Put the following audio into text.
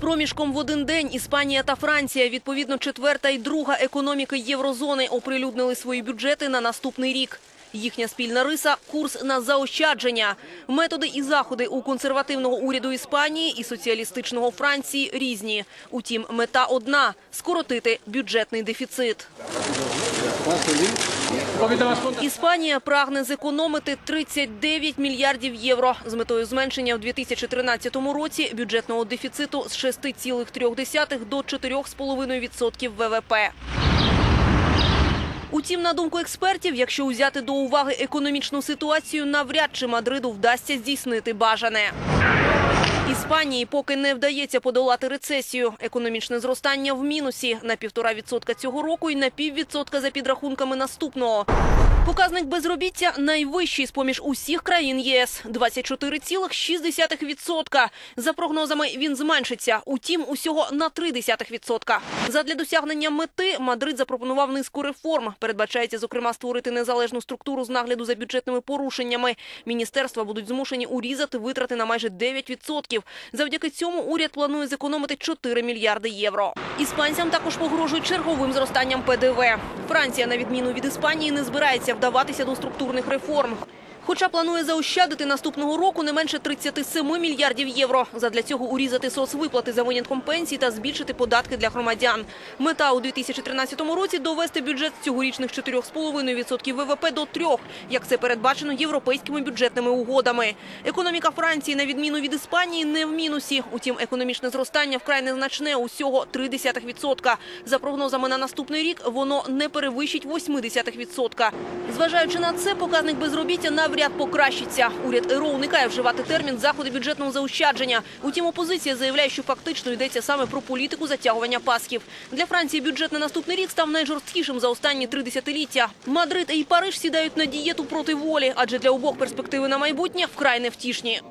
проміжком в один день Іспанія та Франція, відповідно четверта і друга економіки єврозони, оприлюднили свої бюджети на наступний рік. Їхня спільна риса – курс на заощадження. Методи і заходи у консервативного уряду Іспанії і соціалістичного Франції різні. Утім, мета одна – скоротити бюджетний дефіцит. Іспанія прагне зекономити 39 мільярдів євро з метою зменшення в 2013 році бюджетного дефіциту з 6,3 до 4,5% ВВП. Утім, на думку експертів, якщо взяти до уваги економічну ситуацію, навряд чи Мадриду вдасться здійснити бажане. Іспанії поки не вдається подолати рецесію. Економічне зростання в мінусі на півтора відсотка цього року і на піввідсотка за підрахунками наступного. Показник безробіття найвищий з поміж усіх країн ЄС – 24,6%. За прогнозами він зменшиться, утім усього на 0,3%. Задля досягнення мети Мадрид запропонував низку реформ. Передбачається, зокрема, створити незалежну структуру з нагляду за бюджетними порушеннями. Міністерства будуть змушені урізати витрати на майже 9%. Завдяки цьому уряд планує зекономити 4 мільярди євро. Іспанцям також погрожують черговим зростанням ПДВ. Франція, на відміну від Іспанії, не збирається вдаватися до структурних реформ. Хоча планує заощадити наступного року не менше 37 мільярдів євро. Задля цього урізати соцвиплати за винятком пенсій та збільшити податки для громадян. Мета у 2013 році – довести бюджет з цьогорічних 4,5% ВВП до 3%, як це передбачено європейськими бюджетними угодами. Економіка Франції, на відміну від Іспанії, не в мінусі. Утім, економічне зростання вкрай незначне – усього 0,3%. За прогнозами на наступний рік, воно не перевищить 0,8%. Зважаючи на це, показник безробіття навряд покращиться. Уряд РУ уникає вживати термін «заходи бюджетного заощадження». Утім, опозиція заявляє, що фактично йдеться саме про політику затягування пасків. Для Франції бюджет на наступний рік став найжорсткішим за останні три десятиліття. Мадрид і Париж сідають на дієту проти волі, адже для обох перспективи на майбутнє вкрай невтішні.